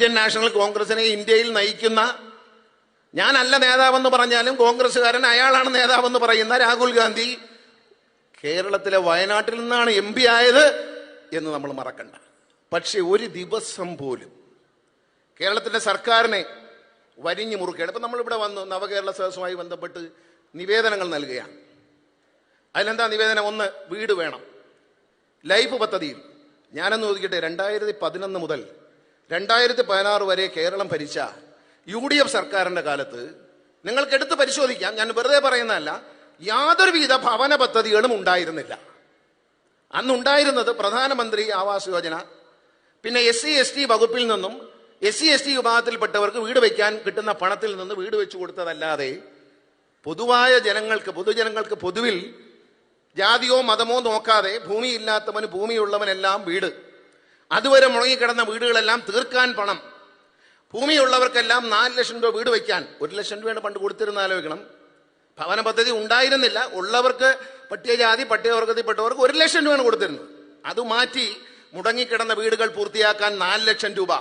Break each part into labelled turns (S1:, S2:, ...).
S1: Indian national കോൺഗ്രസിനെ ഇന്ത്യയിൽ നയിക്കുന്ന ഞാനല്ല നേതാവെന്ന് പറഞ്ഞാലും കോൺഗ്രസ്സുകാരൻ അയാളാണ് നേതാവെന്ന് പറയുന്ന രാഹുൽ ഗാന്ധി കേരളത്തിലെ വയനാട്ടിൽ നിന്നാണ് എം പി ആയത് എന്ന് നമ്മൾ മറക്കണ്ട. പക്ഷെ ഒരു ദിവസം പോലും കേരളത്തിന്റെ സർക്കാരിനെ വരിഞ്ഞു മുറുക്കുകയാണ്. ഇപ്പൊ നമ്മളിവിടെ വന്നു നവകേരള സദസ്സുമായി ബന്ധപ്പെട്ട് നിവേദനങ്ങൾ നൽകുകയാണ്. അതിലെന്താ നിവേദനം? ഒന്ന് വീട് വേണം. ലൈഫ് പദ്ധതിയിൽ. ഞാനൊന്ന് ചോദിക്കട്ടെ രണ്ടായിരത്തി പതിനൊന്ന് മുതൽ രണ്ടായിരത്തി പതിനാറ് വരെ കേരളം ഭരിച്ച യു ഡി എഫ് സർക്കാരിന്റെ കാലത്ത് നിങ്ങൾക്ക് എടുത്ത് പരിശോധിക്കാം. ഞാൻ വെറുതെ പറയുന്നതല്ല. യാതൊരുവിധ ഭവന പദ്ധതികളും ഉണ്ടായിരുന്നില്ല. അന്നുണ്ടായിരുന്നത് പ്രധാനമന്ത്രി ആവാസ് യോജന പിന്നെ എസ് സി എസ് ടി വകുപ്പിൽ നിന്നും എസ് സി എസ് ടി വിഭാഗത്തിൽപ്പെട്ടവർക്ക് വീട് വയ്ക്കാൻ കിട്ടുന്ന പണത്തിൽ നിന്ന് വീട് വെച്ചു കൊടുത്തതല്ലാതെ പൊതുവായ ജനങ്ങൾക്ക് പൊതുജനങ്ങൾക്ക് പൊതുവിൽ ജാതിയോ മതമോ നോക്കാതെ ഭൂമിയില്ലാത്തവന് ഭൂമിയുള്ളവനെല്ലാം വീട് അതുവരെ മുടങ്ങിക്കിടന്ന വീടുകളെല്ലാം തീർക്കാൻ പണം. ഭൂമിയുള്ളവർക്കെല്ലാം നാല് ലക്ഷം രൂപ വീട് വയ്ക്കാൻ ഒരു ലക്ഷം രൂപയാണ് പണ്ട് കൊടുത്തിരുന്ന ആലോചിക്കണം. ഭവന പദ്ധതി ഉണ്ടായിരുന്നില്ല. ഉള്ളവർക്ക് പട്ടികജാതി പട്ടികവർഗത്തിൽപ്പെട്ടവർക്ക് ഒരു ലക്ഷം രൂപയാണ് കൊടുത്തിരുന്നത്. അത് മാറ്റി മുടങ്ങിക്കിടന്ന വീടുകൾ പൂർത്തിയാക്കാൻ നാല് ലക്ഷം രൂപ.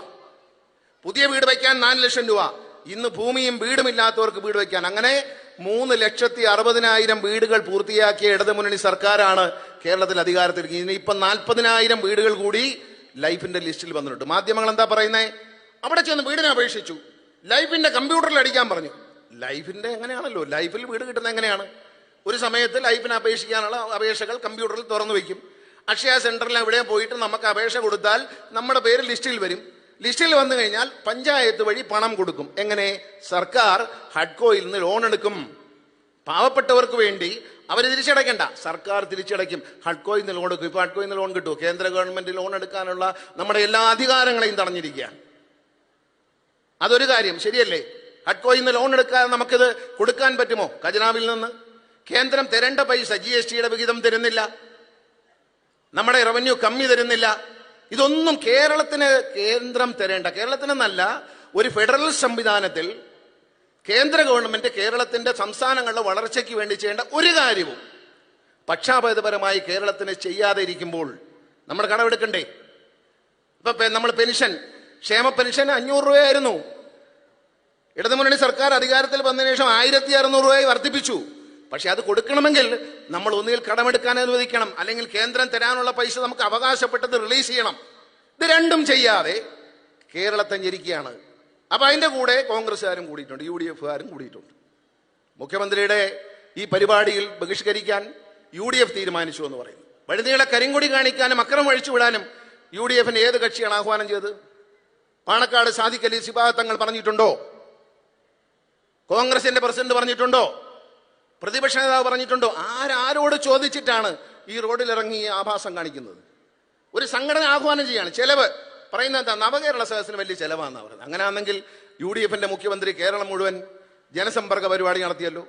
S1: പുതിയ വീട് വയ്ക്കാൻ നാല് ലക്ഷം രൂപ. ഇന്ന് ഭൂമിയും വീടുമില്ലാത്തവർക്ക് വീട് വയ്ക്കാൻ. അങ്ങനെ മൂന്ന് ലക്ഷത്തി അറുപതിനായിരം വീടുകൾ പൂർത്തിയാക്കിയ ഇടതുമുന്നണി സർക്കാരാണ് കേരളത്തിൽ അധികാരത്തിൽ ഇനി ഇപ്പൊ നാൽപ്പതിനായിരം വീടുകൾ കൂടി ലൈഫിന്റെ ലിസ്റ്റിൽ വന്നിട്ടുണ്ട്. മാധ്യമങ്ങൾ എന്താ പറയുന്നത് അവിടെ ചെന്ന് വീടിനെ അപേക്ഷിച്ചു. ലൈഫിന്റെ കമ്പ്യൂട്ടറിൽ അടിക്കാൻ പറഞ്ഞു. ലൈഫിന്റെ എങ്ങനെയാണല്ലോ? ലൈഫിൽ വീട് കിട്ടുന്നത് എങ്ങനെയാണ്? ഒരു സമയത്ത് ലൈഫിന് അപേക്ഷിക്കാനുള്ള അപേക്ഷകൾ കമ്പ്യൂട്ടറിൽ തുറന്നു വയ്ക്കും. അക്ഷയ സെന്ററിൽ എവിടെ പോയിട്ട് നമുക്ക് അപേക്ഷ കൊടുത്താൽ നമ്മുടെ പേര് ലിസ്റ്റിൽ വരും. ലിസ്റ്റിൽ വന്നു കഴിഞ്ഞാൽ പഞ്ചായത്ത് വഴി പണം കൊടുക്കും. എങ്ങനെ? സർക്കാർ ഹഡ്കോയിൽ നിന്ന് ലോൺ എടുക്കും. പാവപ്പെട്ടവർക്ക് വേണ്ടി അവർ തിരിച്ചടയ്ക്കണ്ട. സർക്കാർ തിരിച്ചടയ്ക്കും. ഹഡ്കോയിൽ നിന്ന് ലോൺ എടുക്കും. ഇപ്പൊ ഹഡ്കോയിൽ നിന്ന് ലോൺ കിട്ടും കേന്ദ്ര ഗവൺമെന്റ് ലോൺ എടുക്കാനുള്ള നമ്മുടെ എല്ലാ അധികാരങ്ങളെയും തടഞ്ഞിരിക്കുകയാണ് അതൊരു കാര്യം. ശരിയല്ലേ? ഹഡ്കോയിൽ നിന്ന് ലോൺ എടുക്കാതെ നമുക്കിത് കൊടുക്കാൻ പറ്റുമോ? ഖജനാവിൽ നിന്ന്? കേന്ദ്രം തരേണ്ട പൈസ. ജി എസ് ടിയുടെ വിഹിതം തരുന്നില്ല. നമ്മുടെ റവന്യൂ കമ്മി തരുന്നില്ല. ഇതൊന്നും കേരളത്തിന് കേന്ദ്രം തരേണ്ട. കേരളത്തിനെന്നല്ല ഒരു ഫെഡറൽ സംവിധാനത്തിൽ കേന്ദ്ര ഗവൺമെന്റ് കേരളത്തിന്റെ സംസ്ഥാനങ്ങളുടെ വളർച്ചയ്ക്ക് വേണ്ടി ചെയ്യേണ്ട ഒരു കാര്യവും പക്ഷാഭേദപരമായി കേരളത്തിന് ചെയ്യാതെ ഇരിക്കുമ്പോൾ നമ്മൾ കടമെടുക്കണ്ടേ ഇപ്പൊ നമ്മൾ പെൻഷൻ ക്ഷേമ പെൻഷൻ അഞ്ഞൂറ് രൂപയായിരുന്നു. ഇടതുമുന്നണി സർക്കാർ അധികാരത്തിൽ വന്നതിന് ശേഷം ആയിരത്തി അറുന്നൂറ് രൂപയായി വർദ്ധിപ്പിച്ചു. പക്ഷെ അത് കൊടുക്കണമെങ്കിൽ നമ്മൾ ഒന്നുകിൽ കടമെടുക്കാൻ അനുവദിക്കണം അല്ലെങ്കിൽ കേന്ദ്രം തരാനുള്ള പൈസ നമുക്ക് അവകാശപ്പെട്ടത് റിലീസ് ചെയ്യണം. ഇത് രണ്ടും ചെയ്യാതെ കേരളത്തെ ഞെരിക്കുകയാണ് അപ്പൊ അതിന്റെ കൂടെ കോൺഗ്രസ്സുകാരും കൂടിയിട്ടുണ്ട് യു ഡി എഫുകാരും കൂടിയിട്ടുണ്ട്. മുഖ്യമന്ത്രിയുടെ ഈ പരിപാടിയിൽ ബഹിഷ്കരിക്കാൻ യു ഡി എഫ് തീരുമാനിച്ചു എന്ന് പറയുന്നു. വഴുതികളെ കരിങ്കൊടി കാണിക്കാനും അക്രമം അഴിച്ചുവിടാനും യു ഡി എഫിന് ഏത് കക്ഷിയാണ് ആഹ്വാനം ചെയ്തത്? പാണക്കാട് സാദിഖലി സിബാത്തങ്ങൾ പറഞ്ഞിട്ടുണ്ടോ? കോൺഗ്രസിന്റെ പ്രസിഡന്റ് പറഞ്ഞിട്ടുണ്ടോ? പ്രതിപക്ഷ നേതാവ് പറഞ്ഞിട്ടുണ്ടോ? ആരാരോട് ചോദിച്ചിട്ടാണ് ഈ റോഡിലിറങ്ങി ആഭാസം കാണിക്കുന്നത്? ഒരു സംഘടന ആഹ്വാനം ചെയ്യാണ്. ചെലവ് പറയുന്നത് എന്താ? നവകേരള സദസ്സിന് വലിയ ചെലവാണെന്നാണ് പറയുന്നത്. അങ്ങനെയാണെങ്കിൽ യു ഡി എഫിന്റെ മുഖ്യമന്ത്രി കേരളം മുഴുവൻ ജനസമ്പർക്ക പരിപാടി നടത്തിയല്ലോ.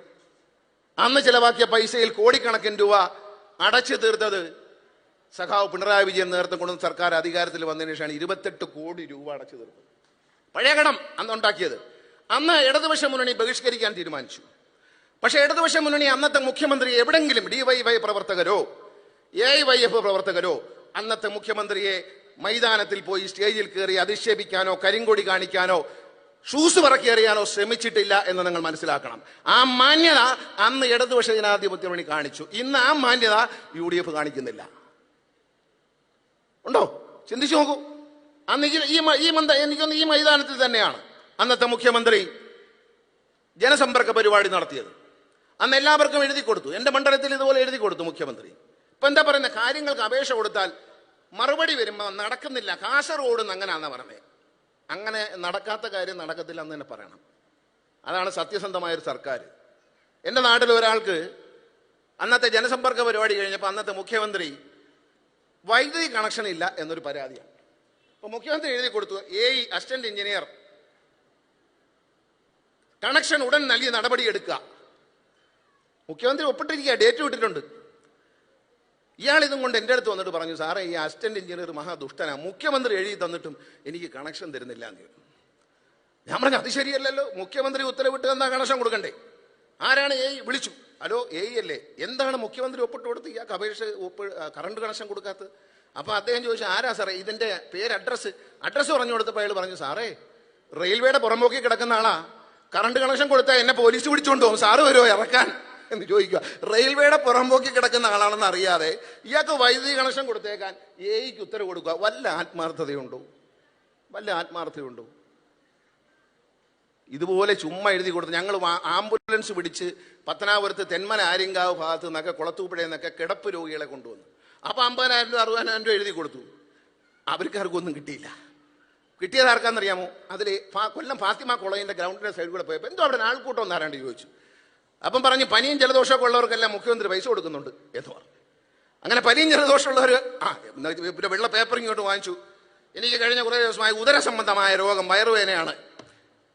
S1: അന്ന് ചെലവാക്കിയ പൈസയിൽ കോടിക്കണക്കിന് രൂപ അടച്ചു തീർത്തത് സഖാവ് പിണറായി വിജയൻ നേതൃത്വം കൊണ്ടുവന്ന സർക്കാർ അധികാരത്തിൽ വന്നതിന് ശേഷമാണ് ഇരുപത്തെട്ട് കോടി രൂപ അടച്ചു തീർത്തത്. പഴയ കടം അന്ന് ഉണ്ടാക്കിയത്. അന്ന് ഇടതുപക്ഷ മുന്നണി ബഹിഷ്കരിക്കാൻ തീരുമാനിച്ചു. പക്ഷേ ഇടതുപക്ഷ മുന്നണി അന്നത്തെ മുഖ്യമന്ത്രി എവിടെങ്കിലും ഡി വൈ വൈ പ്രവർത്തകരോ എ വൈ എഫ് പ്രവർത്തകരോ അന്നത്തെ മുഖ്യമന്ത്രിയെ മൈതാനത്തിൽ പോയി സ്റ്റേജിൽ കയറി അധിക്ഷേപിക്കാനോ കരിങ്കൊടി കാണിക്കാനോ ഷൂസ് പറക്കി എറിയാനോ ശ്രമിച്ചിട്ടില്ല എന്ന് നിങ്ങൾ മനസ്സിലാക്കണം. ആ മാന്യത അന്ന് ഇടതുപക്ഷ ജനാധിപത്യ മുന്നണി കാണിച്ചു. ഇന്ന് ആ മാന്യത യു ഡി എഫ് കാണിക്കുന്നില്ല. ഉണ്ടോ? ചിന്തിച്ചു നോക്കൂ. അന്ന് ഈ- ഈ എനിക്കൊന്ന് ഈ മൈതാനത്തിൽ തന്നെയാണ് അന്നത്തെ മുഖ്യമന്ത്രി ജനസമ്പർക്ക പരിപാടി നടത്തിയത്. അന്ന് എല്ലാവർക്കും എഴുതി കൊടുത്തു. എന്റെ മണ്ഡലത്തിൽ ഇതുപോലെ എഴുതി കൊടുത്തു മുഖ്യമന്ത്രി. ഇപ്പൊ എന്താ പറയുന്നത് കാര്യങ്ങൾക്ക് അപേക്ഷ കൊടുത്താൽ മറുപടി വരുമ്പോൾ നടക്കുന്നില്ല. കാസർഗോഡ് നിന്ന് അങ്ങനെയാണെന്ന് പറഞ്ഞത് അങ്ങനെ നടക്കാത്ത കാര്യം നടക്കത്തില്ല എന്ന് തന്നെ പറയണം. അതാണ് സത്യസന്ധമായ ഒരു സർക്കാർ. എന്റെ നാട്ടിൽ ഒരാൾക്ക് അന്നത്തെ ജനസമ്പർക്ക പരിപാടി കഴിഞ്ഞപ്പോൾ അന്നത്തെ മുഖ്യമന്ത്രി വൈദ്യുതി കണക്ഷൻ ഇല്ല എന്നൊരു പരാതിയാണ്. അപ്പോൾ മുഖ്യമന്ത്രി എഴുതി കൊടുത്തു A E assistant engineer connection ഉടൻ നൽകി നടപടിയെടുക്കുക മുഖ്യമന്ത്രി ഒപ്പിട്ടിരിക്കുക ഡേറ്റ് വിട്ടിട്ടുണ്ട് ഇയാൾ ഇതും കൊണ്ട് എന്റെ അടുത്ത് വന്നിട്ട് പറഞ്ഞു സാറേ ഈ അസിസ്റ്റന്റ് എഞ്ചിനീയർ മഹാദുഷ്ടനാണ് മുഖ്യമന്ത്രി എഴുതി തന്നിട്ടും എനിക്ക് കണക്ഷൻ തരുന്നില്ല എന്ന് ചോദിച്ചു. ഞാൻ പറഞ്ഞു അത് ശരിയല്ലല്ലോ. മുഖ്യമന്ത്രി ഉത്തരവിട്ട് തന്നാ കണക്ഷൻ കൊടുക്കണ്ടേ? ആരാണ് എ വിളിച്ചു? ഹലോ എ അല്ലേ. എന്താണ് മുഖ്യമന്ത്രി ഒപ്പിട്ട് കൊടുത്ത് ഇയാൾക്ക് അപേക്ഷ ഒപ്പ് കറണ്ട് കണക്ഷൻ കൊടുക്കാത്തത്? അപ്പൊ അദ്ദേഹം ചോദിച്ചു ആരാ സാറേ? ഇതിന്റെ പേര് അഡ്രസ്സ് അഡ്രസ്സ് പറഞ്ഞു കൊടുത്തപ്പോൾ അയാൾ പറഞ്ഞു സാറേ റെയിൽവേയുടെ പുറമ്പോക്കി കിടക്കുന്ന ആളാ. കറണ്ട് കണക്ഷൻ കൊടുത്താൽ എന്നെ പോലീസ് പിടിച്ചുകൊണ്ട് പോകും. സാറ് വരുമോ ഇറക്കാൻ. എന്ന് ചോദിക്കുക. റെയിൽവേയുടെ പുറമ്പോക്കി കിടക്കുന്ന ആളാണെന്ന് അറിയാതെ ഇയാൾക്ക് വൈദ്യുതി കണക്ഷൻ കൊടുത്തേക്കാൻ ഏയ്ക്ക് ഉത്തരവ് കൊടുക്കുക. വല്ല ആത്മാർത്ഥതയുണ്ടോ? വല്ല ആത്മാർത്ഥതയുണ്ടോ? ഇതുപോലെ ചുമ്മാ എഴുതി കൊടുത്ത് ഞങ്ങൾ ആംബുലൻസ് പിടിച്ച് പത്തനാപുരത്ത് തെന്മല ആര്യങ്കാവ് ഭാഗത്ത് നിന്നൊക്കെ കുളത്തൂപ്പുഴയിൽ നിന്നൊക്കെ കിടപ്പ് രോഗികളെ കൊണ്ടുവന്നു. അപ്പോൾ അമ്പതിനായിരം രൂപ അറുപതിനായിരം രൂപ എഴുതി കൊടുത്തു. അവർക്കാർക്കൊന്നും കിട്ടിയില്ല. കിട്ടിയത് ആർക്കാണെന്നറിയാമോ? അതിൽ കൊല്ലം ഫാത്തിമ കോളേജിന്റെ ഗ്രൗണ്ടിന്റെ സൈഡിൽ കൂടെ പോയപ്പോൾ എന്തോ അവിടെ ആൾക്കൂട്ടം ഒന്നാരാണ്ട് ചോദിച്ചു. അപ്പം പറഞ്ഞ് പനിയും ജലദോഷമൊക്കെ ഉള്ളവർക്കെല്ലാം മുഖ്യമന്ത്രി പൈസ കൊടുക്കുന്നുണ്ട് എന്ന് പറഞ്ഞു. അങ്ങനെ പനിയും ജലദോഷമുള്ളവർ ആ പിന്നെ വെള്ള പേപ്പർ ഇങ്ങോട്ട് വാങ്ങിച്ചു. എനിക്ക് കഴിഞ്ഞ കുറേ ദിവസമായി ഉദര സംബന്ധമായ രോഗം വയറുവേദനയാണ്.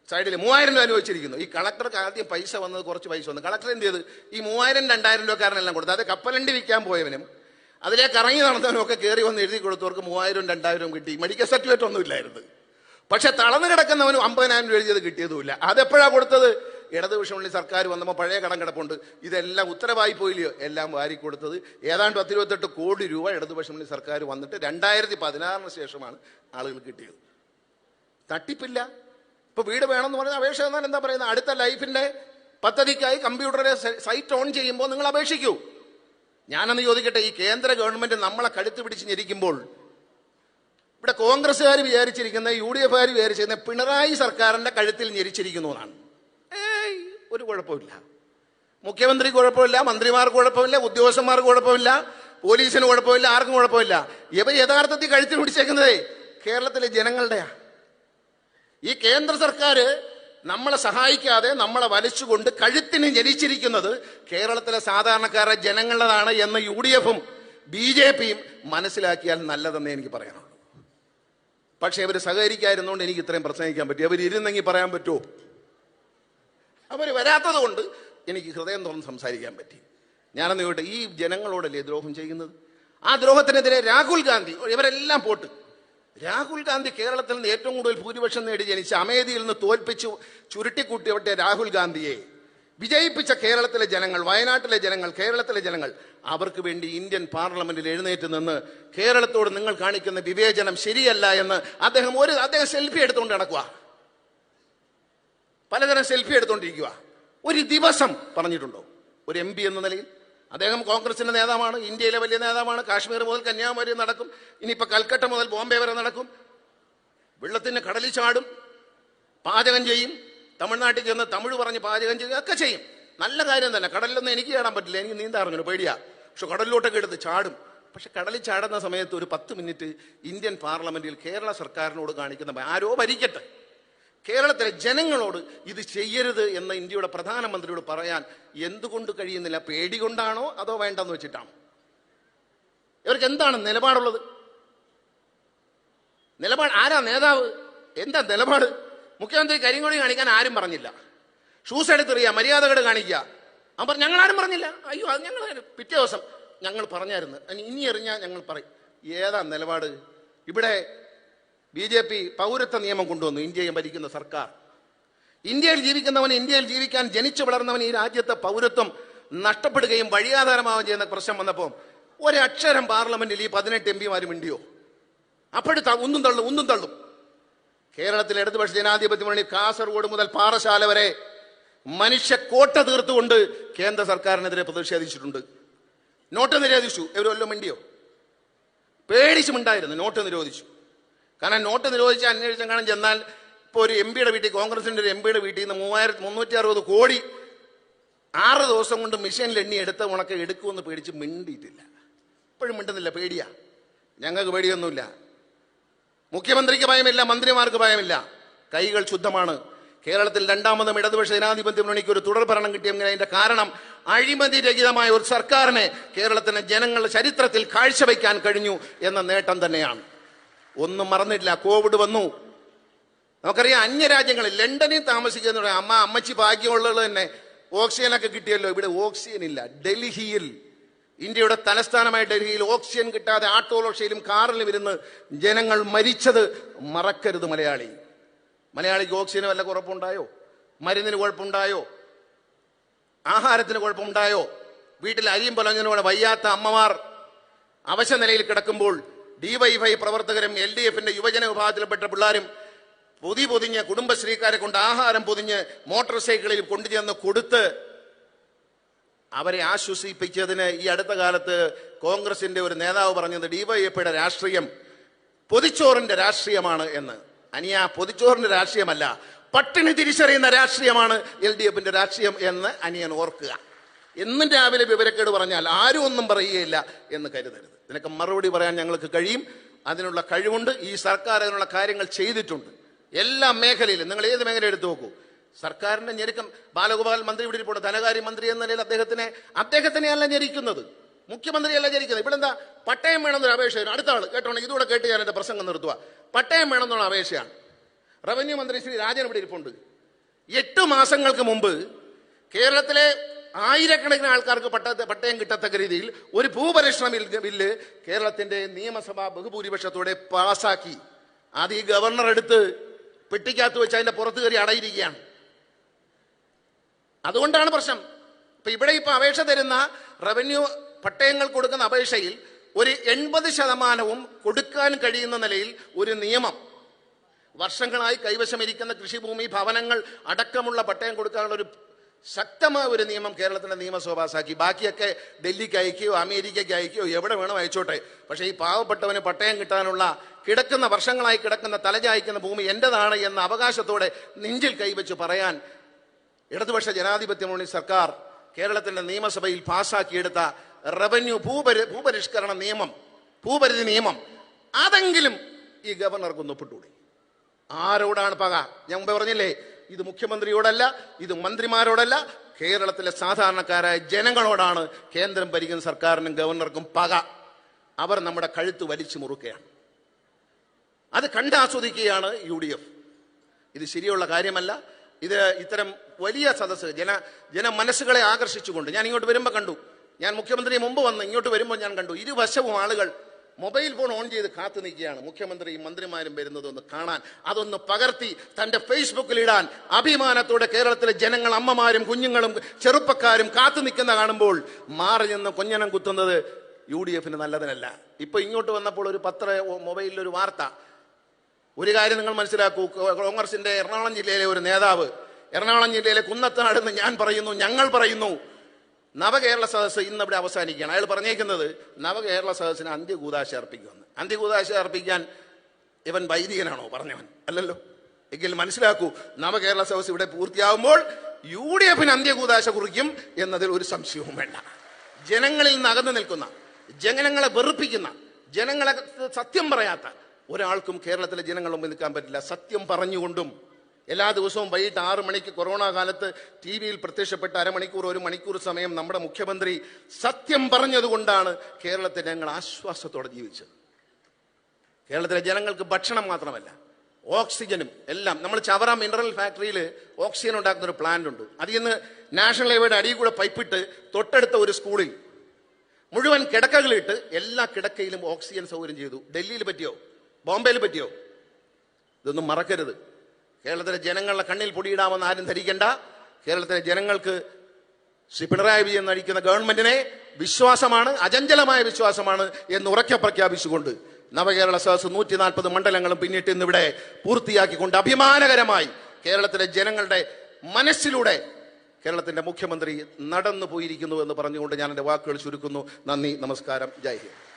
S1: സൈഡിൽ മൂവായിരം രൂപ അനുവദിച്ചിരിക്കുന്നു. ഈ കളക്ടർക്ക് ആദ്യം പൈസ വന്നത് കുറച്ച് പൈസ വന്നു. കളക്ടർ എന്ത് ചെയ്ത്? ഈ മൂവായിരം രണ്ടായിരം രൂപക്കാരനെല്ലാം കൊടുത്തു. അത് കപ്പലണ്ടി വിൽക്കാൻ പോയവനും അതിലേക്ക് ഇറങ്ങി ഒക്കെ കയറി വന്ന് എഴുതി കൊടുത്തവർക്ക് മൂവായിരം രണ്ടായിരം കിട്ടി. മെഡിക്കൽ സർട്ടിഫിക്കറ്റ് ഒന്നും ഇല്ലായിരുന്നു പക്ഷെ തളർന്നു കിടക്കുന്നവനും അമ്പതിനായിരം രൂപ എഴുതിയത് കിട്ടിയതുമില്ല. അതെപ്പോഴാണ് കൊടുത്തത്? ഇടതുപക്ഷമുള്ളിൽ സർക്കാർ വന്നപ്പോൾ പഴയ കടം കിടപ്പുണ്ട്. ഇതെല്ലാം ഉത്തരവായി പോയില്ലയോ? എല്ലാം വാരി കൊടുത്തത് ഏതാണ്ട് പത്തിരുപത്തെട്ട് കോടി രൂപ ഇടതുപക്ഷമുള്ളിൽ സർക്കാർ വന്നിട്ട് രണ്ടായിരത്തി പതിനാറിന് ശേഷമാണ് ആളുകൾ കിട്ടിയത്. തട്ടിപ്പില്ല. ഇപ്പൊ വീട് വേണമെന്ന് പറഞ്ഞാൽ അപേക്ഷ എന്നാൽ എന്താ പറയുന്നത്? അടുത്ത ലൈഫിന്റെ പദ്ധതിക്കായി കമ്പ്യൂട്ടറിലെ സൈറ്റ് ഓൺ ചെയ്യുമ്പോൾ നിങ്ങൾ അപേക്ഷിക്കൂ. ഞാനൊന്ന് ചോദിക്കട്ടെ ഈ കേന്ദ്ര ഗവൺമെന്റ് നമ്മളെ കഴുത്ത് പിടിച്ച് ഞെരിക്കുമ്പോൾ ഇവിടെ കോൺഗ്രസ്സുകാർ വിചാരിച്ചിരിക്കുന്ന യു ഡി എഫുകാർ വിചാരിച്ചിരിക്കുന്ന പിണറായി സർക്കാരിന്റെ കഴുത്തിൽ ഞെരിച്ചിരിക്കുന്നു എന്നാണ്. ഒരു കുഴപ്പമില്ല. മുഖ്യമന്ത്രി കുഴപ്പമില്ല മന്ത്രിമാർക്ക് കുഴപ്പമില്ല ഉദ്യോഗസ്ഥന്മാർക്ക് കുഴപ്പമില്ല പോലീസിന് കുഴപ്പമില്ല ആർക്കും കുഴപ്പമില്ല. ഇവ യഥാർത്ഥത്തിൽ കഴുത്തിൽ പിടിച്ചേക്കുന്നതേ കേരളത്തിലെ ജനങ്ങളുടെയാ. ഈ കേന്ദ്ര സർക്കാർ നമ്മളെ സഹായിക്കാതെ നമ്മളെ വലിച്ചുകൊണ്ട് കഴുത്തിന് ജനിച്ചിരിക്കുന്നത് കേരളത്തിലെ സാധാരണക്കാരെ ജനങ്ങളുടേതാണ് എന്ന് യു ഡി എഫും ബി ജെ പിയും മനസ്സിലാക്കിയാൽ നല്ലതെന്ന് എനിക്ക് പറയാനുള്ളൂ. പക്ഷെ അവർ സഹകരിക്കാതിരുന്നുകൊണ്ട് എനിക്ക് ഇത്രയും പ്രസംഗിക്കാൻ പറ്റും. അവർ ഇരുന്നെങ്കിൽ പറയാൻ പറ്റുമോ? അവർ വരാത്തത് കൊണ്ട് എനിക്ക് ഹൃദയം തുറന്ന് സംസാരിക്കാൻ പറ്റി. ഞാനെന്ന് ചോട്ടെ ഈ ജനങ്ങളോടല്ലേ ദ്രോഹം ചെയ്യുന്നത്? ആ ദ്രോഹത്തിനെതിരെ രാഹുൽ ഗാന്ധി ഇവരെല്ലാം പോട്ട്. രാഹുൽ ഗാന്ധി കേരളത്തിൽ നിന്ന് ഏറ്റവും കൂടുതൽ ഭൂരിപക്ഷം നേടി ജനിച്ച അമേധിയിൽ നിന്ന് തോൽപ്പിച്ചു ചുരുട്ടിക്കൂട്ടിയവട്ടെ രാഹുൽ ഗാന്ധിയെ. വിജയിപ്പിച്ച കേരളത്തിലെ ജനങ്ങൾ വയനാട്ടിലെ ജനങ്ങൾ കേരളത്തിലെ ജനങ്ങൾ അവർക്ക് വേണ്ടി ഇന്ത്യൻ പാർലമെന്റിൽ എഴുന്നേറ്റ് നിന്ന് കേരളത്തോട് നിങ്ങൾ കാണിക്കുന്ന വിവേചനം ശരിയല്ല എന്ന് അദ്ദേഹം ഒരു അദ്ദേഹം സെൽഫി എടുത്തുകൊണ്ട് നടക്കുക പലതരം സെൽഫി എടുത്തുകൊണ്ടിരിക്കുക ഒരു ദിവസം പറഞ്ഞിട്ടുണ്ടോ? ഒരു എം എന്ന നിലയിൽ അദ്ദേഹം കോൺഗ്രസിന്റെ നേതാവാണ് ഇന്ത്യയിലെ വലിയ നേതാവാണ് കാശ്മീർ മുതൽ കന്യാകുമാരി നടക്കും ഇനിയിപ്പോൾ കൽക്കട്ട മുതൽ ബോംബെ വരെ നടക്കും. വെള്ളത്തിന് കടലിൽ ചാടും പാചകം ചെയ്യും തമിഴ്നാട്ടിൽ ചെന്ന് തമിഴ് പറഞ്ഞ് പാചകം ചെയ്യും ഒക്കെ ചെയ്യും. നല്ല കാര്യം തന്നെ കടലിലൊന്നും എനിക്ക് ചാടാൻ പറ്റില്ല എനിക്ക് നീന്താൻ അറിഞ്ഞു പേടിയാ. പക്ഷെ കടലിലോട്ടൊക്കെ എടുത്ത് ചാടും. പക്ഷെ കടലിൽ ചാടുന്ന സമയത്ത് ഒരു പത്ത് മിനിറ്റ് ഇന്ത്യൻ പാർലമെന്റിൽ കേരള സർക്കാരിനോട് കാണിക്കുന്ന ആരോ ഭരിക്കട്ടെ. കേരളത്തിലെ ജനങ്ങളോട് ഇത് ചെയ്യരുത് എന്ന് ഇന്ത്യയുടെ പ്രധാനമന്ത്രിയോട് പറയാൻ എന്തുകൊണ്ട് കഴിയുന്നില്ല? പേടി കൊണ്ടാണോ അതോ വേണ്ടെന്ന് വെച്ചിട്ടാണോ? ഇവർക്ക് എന്താണ് നിലപാടുള്ളത്? നിലപാട് ആരാ നേതാവ്? എന്താ നിലപാട്? മുഖ്യമന്ത്രി കരിങ്കൊടി കാണിക്കാൻ ആരും പറഞ്ഞില്ല. ഷൂസ് എടുത്തെറിയ മര്യാദകൾ കാണിക്കുക അവൻ പറഞ്ഞു ഞങ്ങൾ ആരും പറഞ്ഞില്ല. അയ്യോ അത് ഞങ്ങൾ പിറ്റേ ദിവസം ഞങ്ങൾ പറഞ്ഞായിരുന്നു. ഇനി എറിഞ്ഞാൽ ഞങ്ങൾ പറയും. ഏതാ നിലപാട്? ഇവിടെ ബി ജെ പി പൗരത്വ നിയമം കൊണ്ടുവന്നു ഇന്ത്യയെ ഭരിക്കുന്ന സർക്കാർ. ഇന്ത്യയിൽ ജീവിക്കുന്നവൻ ഇന്ത്യയിൽ ജീവിക്കാൻ ജനിച്ചു വളർന്നവൻ ഈ രാജ്യത്തെ പൗരത്വം നഷ്ടപ്പെടുകയും വഴിയാധാരമാവുകയും ചെയ്യുന്ന പ്രശ്നം വന്നപ്പോൾ ഒരക്ഷരം പാർലമെന്റിൽ ഈ പതിനെട്ട് എം പിമാരും മിണ്ടിയോ? അപ്പോഴത്തെ ഒന്നും തള്ളും ഒന്നും തള്ളും. കേരളത്തിലെ ഇടതുപക്ഷ ജനാധിപത്യ മുന്നണി കാസർഗോഡ് മുതൽ പാറശാല വരെ മനുഷ്യ കോട്ട തീർത്തുകൊണ്ട് കേന്ദ്ര സർക്കാരിനെതിരെ പ്രതിഷേധിച്ചിട്ടുണ്ട്. നോട്ട് നിരോധിച്ചു. ഇവരെല്ലാം മിണ്ടിയോ? പേടിച്ച് മിണ്ടായിരുന്നു നോട്ട് നിരോധിച്ചു. കാരണം നോട്ട് നിരോധിച്ച് അന്വേഷിച്ചാൽ കാണാൻ ചെന്നാൽ ഇപ്പോൾ ഒരു എം പിയുടെ വീട്ടിൽ കോൺഗ്രസിന്റെ ഒരു എം പിയുടെ വീട്ടിൽ നിന്ന് മൂവായിരത്തി മുന്നൂറ്റി അറുപത് കോടി ആറ് ദിവസം കൊണ്ട് മിഷനിൽ എണ്ണി എടുത്ത ഉണക്ക എടുക്കുമെന്ന് പേടിച്ച് മിണ്ടിയിട്ടില്ല. ഇപ്പോഴും മിണ്ടുന്നില്ല പേടിയാ. ഞങ്ങൾക്ക് പേടിയൊന്നുമില്ല. മുഖ്യമന്ത്രിക്ക് ഭയമില്ല മന്ത്രിമാർക്ക് ഭയമില്ല. കൈകൾ ശുദ്ധമാണ്. കേരളത്തിൽ രണ്ടാമതും ഇടതുപക്ഷ ജനാധിപത്യ മുന്നണിക്ക് ഒരു തുടർ ഭരണം കിട്ടിയെങ്കിൽ അതിന്റെ കാരണം? അഴിമതി രഹിതമായ ഒരു സർക്കാരിനെ കേരളത്തിന് ജനങ്ങളുടെ ചരിത്രത്തിൽ കാഴ്ചവെക്കാൻ കഴിഞ്ഞു എന്ന നേട്ടം തന്നെയാണ്. ഒന്നും മറന്നിട്ടില്ല. കോവിഡ് വന്നു. നമുക്കറിയാം അന്യ രാജ്യങ്ങളിൽ ലണ്ടനിൽ താമസിക്കുന്ന അമ്മ അമ്മച്ചി ഭാഗ്യമുള്ളത് തന്നെ ഓക്സിജനൊക്കെ കിട്ടിയല്ലോ. ഇവിടെ ഓക്സിജൻ ഇല്ല. ഡൽഹിയിൽ ഇന്ത്യയുടെ തലസ്ഥാനമായ ഡൽഹിയിൽ ഓക്സിജൻ കിട്ടാതെ ആട്ടോറിക്ഷയിലും കാറിലും ഇരുന്ന് ജനങ്ങൾ മരിച്ചത് മറക്കരുത് മലയാളി. മലയാളിക്ക് ഓക്സിജന് വല്ല കുഴപ്പമുണ്ടായോ? മരുന്നിന് കുഴപ്പമുണ്ടായോ? ആഹാരത്തിന് കുഴപ്പമുണ്ടായോ? വീട്ടിൽ അരിയും പൊലഞ്ഞതിനോടെ വയ്യാത്ത അമ്മമാർ അവശ നിലയിൽ കിടക്കുമ്പോൾ ഡിവൈഫൈ പ്രവർത്തകരും എൽ ഡി എഫിന്റെ യുവജന വിഭാഗത്തിൽപ്പെട്ട പിള്ളേരും പൊതി പൊതിഞ്ഞ് കുടുംബശ്രീക്കാരെ കൊണ്ട് ആഹാരം പൊതിഞ്ഞ് മോട്ടോർ സൈക്കിളിൽ കൊണ്ടുചെന്ന് കൊടുത്ത് അവരെ ആശ്വസിപ്പിച്ചതിന് ഈ അടുത്ത കാലത്ത് കോൺഗ്രസിന്റെ ഒരു നേതാവ് പറഞ്ഞത് ഡിവൈഎഫ്ഐയുടെ രാഷ്ട്രീയം പൊതിച്ചോറിന്റെ രാഷ്ട്രീയമാണ് എന്ന്. അനിയ പൊതിച്ചോറിന്റെ രാഷ്ട്രീയമല്ല പട്ടിണി തിരിച്ചറിയുന്ന രാഷ്ട്രീയമാണ് എൽ ഡി എഫിന്റെ രാഷ്ട്രീയം എന്ന് അനിയൻ ഓർക്കുക. എന്നും രാവിലെ വിവരക്കേട് പറഞ്ഞാൽ ആരും ഒന്നും പറയുകയില്ല എന്ന് കരുതരുത്. ഇതിനൊക്കെ മറുപടി പറയാൻ ഞങ്ങൾക്ക് കഴിയും. അതിനുള്ള കഴിവുണ്ട്. ഈ സർക്കാർ അതിനുള്ള കാര്യങ്ങൾ ചെയ്തിട്ടുണ്ട്. എല്ലാ മേഖലയിലും. നിങ്ങൾ ഏത് മേഖല എടുത്തു നോക്കൂ. സർക്കാരിന്റെ ഞെരുക്കം ബാലഗോപാൽ മന്ത്രി ഇവിടെ ഇരിപ്പുണ്ട്. ധനകാര്യ മന്ത്രി എന്ന നിലയിൽ അദ്ദേഹത്തിനെ അദ്ദേഹത്തിനെയല്ല ഞെരിക്കുന്നത്. മുഖ്യമന്ത്രിയല്ല ഞെരിക്കുന്നത്. ഇവിടെ എന്താ പട്ടയം വേണമെന്നൊരു അപേക്ഷയാണ് അടുത്ത ആൾ കേട്ടോണം ഇതുകൂടെ കേട്ട് ഞാൻ എന്റെ പ്രസംഗം നിർത്തുക പട്ടയം വേണമെന്നുള്ള അപേക്ഷയാണ്. റവന്യൂ മന്ത്രി ശ്രീ രാജൻ ഇവിടെ ഇരിപ്പുണ്ട്. എട്ട് മാസങ്ങൾക്ക് മുമ്പ് കേരളത്തിലെ ആയിരക്കണക്കിന് ആൾക്കാർക്ക് പട്ട പട്ടയം കിട്ടത്തക്ക രീതിയിൽ ഒരു ഭൂപരിഷ്ണ ബില്ല് കേരളത്തിന്റെ നിയമസഭാ ബഹുഭൂരിപക്ഷത്തോടെ പാസാക്കി. അത് ഈ ഗവർണർ എടുത്ത് പെട്ടിക്കകത്ത് വെച്ച് അതിന്റെ പുറത്ത് കയറി അടയിരിക്കുകയാണ്. അതുകൊണ്ടാണ് പ്രശ്നം. ഇപ്പൊ ഇവിടെ ഇപ്പൊ അപേക്ഷ തരുന്ന റവന്യൂ പട്ടയങ്ങൾ കൊടുക്കുന്ന അപേക്ഷയിൽ ഒരു എൺപത് ശതമാനവും കൊടുക്കാൻ കഴിയുന്ന നിലയിൽ ഒരു നിയമം. വർഷങ്ങളായി കൈവശമിരിക്കുന്ന കൃഷിഭൂമി ഭവനങ്ങൾ അടക്കമുള്ള പട്ടയം കൊടുക്കാനുള്ള ഒരു ശക്തമായ ഒരു നിയമം കേരളത്തിന്റെ നിയമസഭ പാസാക്കി ബാക്കിയൊക്കെ ഡൽഹിക്ക് അയക്കുകയോ അമേരിക്കയ്ക്ക് അയക്കുകയോ എവിടെ വേണം അയച്ചോട്ടെ. പക്ഷേ ഈ പാവപ്പെട്ടവന് പട്ടയം കിട്ടാനുള്ള കിടക്കുന്ന വർഷങ്ങളായി കിടക്കുന്ന തലചായ്ക്കുന്ന ഭൂമി എന്റെതാണ് എന്ന അവകാശത്തോടെ നെഞ്ചിൽ കൈവച്ച് പറയാൻ ഇടതുപക്ഷ ജനാധിപത്യ മുന്നണി സർക്കാർ കേരളത്തിന്റെ നിയമസഭയിൽ പാസാക്കിയെടുത്ത റവന്യൂ ഭൂപരി ഭൂപരിഷ്കരണ നിയമം ഭൂപരിധി നിയമം അതെങ്കിലും ഈ ഗവർണർക്ക് ഒപ്പിട്ടൂടെ. ആരോടാണ് പക? ഞാൻ മുമ്പേ പറഞ്ഞില്ലേ ഇത് മുഖ്യമന്ത്രിയോടല്ല ഇത് മന്ത്രിമാരോടല്ല. കേരളത്തിലെ സാധാരണക്കാരായ ജനങ്ങളോടാണ് കേന്ദ്രം ഭരിക്കുന്ന സർക്കാരിനും ഗവർണർക്കും പക. അവർ നമ്മുടെ കഴുത്ത് വലിച്ചു മുറുക്കുകയാണ്. അത് കണ്ടാസ്വദിക്കുകയാണ് യു ഡി എഫ് ഇത് ശരിയുള്ള കാര്യമല്ല. ഇത് ഇത്തരം വലിയ സദസ്സ് ജന ജനമനസ്സുകളെ ആകർഷിച്ചുകൊണ്ട് ഞാൻ ഇങ്ങോട്ട് വരുമ്പോൾ കണ്ടു. ഞാൻ മുഖ്യമന്ത്രി മുമ്പ് വന്ന് ഇങ്ങോട്ട് വരുമ്പോൾ ഞാൻ കണ്ടു. ഇരുവശവും ആളുകൾ മൊബൈൽ ഫോൺ ഓൺ ചെയ്ത് കാത്തു നിൽക്കുകയാണ്. മുഖ്യമന്ത്രിയും മന്ത്രിമാരും വരുന്നതൊന്ന് കാണാൻ അതൊന്ന് പകർത്തി തന്റെ ഫേസ്ബുക്കിൽ ഇടാൻ. അഭിമാനത്തോടെ കേരളത്തിലെ ജനങ്ങൾ അമ്മമാരും കുഞ്ഞുങ്ങളും ചെറുപ്പക്കാരും കാത്തു നിൽക്കുന്ന കാണുമ്പോൾ മാറി നിന്ന് കൊഞ്ഞനം കുത്തുന്നത് യു ഡി എഫിന് നല്ലതിനല്ല. ഇപ്പൊ ഇങ്ങോട്ട് വന്നപ്പോൾ ഒരു പത്ര മൊബൈലിൽ ഒരു വാർത്ത. ഒരു കാര്യം നിങ്ങൾ മനസ്സിലാക്കൂ കോൺഗ്രസിന്റെ എറണാകുളം ജില്ലയിലെ ഒരു നേതാവ് എറണാകുളം ജില്ലയിലെ കുന്നത്തനാടെന്ന് ഞാൻ പറയുന്നു ഞങ്ങൾ പറയുന്നു നവകേരള സദസ്സ് ഇന്ന് ഇവിടെ അവസാനിക്കുകയാണ്. അയാൾ പറഞ്ഞേക്കുന്നത് നവകേരള സദസ്സിന് അന്ത്യകൂതാശ അർപ്പിക്കുമെന്ന്. അന്ത്യകൂതാശ അർപ്പിക്കാൻ ഇവൻ വൈദികനാണോ പറഞ്ഞവൻ? അല്ലല്ലോ. എങ്കിൽ മനസ്സിലാക്കൂ നവകേരള സദസ്സ് ഇവിടെ പൂർത്തിയാകുമ്പോൾ യു ഡി എഫിന് അന്ത്യകൂതാശ കുറിക്കും എന്നതിൽ ഒരു സംശയവും വേണ്ട. ജനങ്ങളിൽ നിന്ന് അകന്നു നിൽക്കുന്ന ജനങ്ങളെ വെറുപ്പിക്കുന്ന ജനങ്ങളെ സത്യം പറയാത്ത ഒരാൾക്കും കേരളത്തിലെ ജനങ്ങളുടെ മുമ്പിൽ നിൽക്കാൻ പറ്റില്ല. സത്യം പറഞ്ഞുകൊണ്ടും എല്ലാ ദിവസവും വൈകിട്ട് ആറ് മണിക്ക് കൊറോണ കാലത്ത് ടി വിയിൽ പ്രത്യക്ഷപ്പെട്ട അരമണിക്കൂർ ഒരു മണിക്കൂർ സമയം നമ്മുടെ മുഖ്യമന്ത്രി സത്യം പറഞ്ഞതുകൊണ്ടാണ് കേരളത്തിൽ ഞങ്ങൾ ആശ്വാസത്തോടെ ജീവിച്ചത്. കേരളത്തിലെ ജനങ്ങൾക്ക് ഭക്ഷണം മാത്രമല്ല ഓക്സിജനും എല്ലാം. നമ്മൾ ചവറ മിനറൽ ഫാക്ടറിയിൽ ഓക്സിജൻ ഉണ്ടാക്കുന്ന ഒരു പ്ലാന്റ് ഉണ്ട്. അതിൽ നിന്ന് നാഷണൽ ഹൈവേയുടെ അടിയിൽ കൂടെ പൈപ്പിട്ട് തൊട്ടടുത്ത ഒരു സ്കൂളിൽ മുഴുവൻ കിടക്കകളിട്ട് എല്ലാ കിടക്കയിലും ഓക്സിജൻ സൗകര്യം ചെയ്തു. ഡൽഹിയിൽ പറ്റിയോ? ബോംബെയിൽ പറ്റിയോ? ഇതൊന്നും മറക്കരുത്. കേരളത്തിലെ ജനങ്ങളുടെ കണ്ണിൽ പൊടിയിടാമെന്ന് ആരും ധരിക്കണ്ട. കേരളത്തിലെ ജനങ്ങൾക്ക് ശ്രീ പിണറായി വിജയൻ നയിക്കുന്ന ഗവൺമെന്റിനെ വിശ്വാസമാണ് അചഞ്ചലമായ വിശ്വാസമാണ് എന്ന് ഉറക്കെ പ്രഖ്യാപിച്ചുകൊണ്ട് നവകേരള സദസ് നൂറ്റി നാൽപ്പത് മണ്ഡലങ്ങളും പിന്നിട്ട് ഇന്നിവിടെ പൂർത്തിയാക്കിക്കൊണ്ട് അഭിമാനകരമായി കേരളത്തിലെ ജനങ്ങളുടെ മനസ്സിലൂടെ കേരളത്തിന്റെ മുഖ്യമന്ത്രി നടന്നു പോയിരിക്കുന്നു എന്ന് പറഞ്ഞുകൊണ്ട് ഞാൻ എന്റെ വാക്കുകൾ ചുരുക്കുന്നു. നന്ദി നമസ്കാരം. ജയ് ഹിന്ദ്.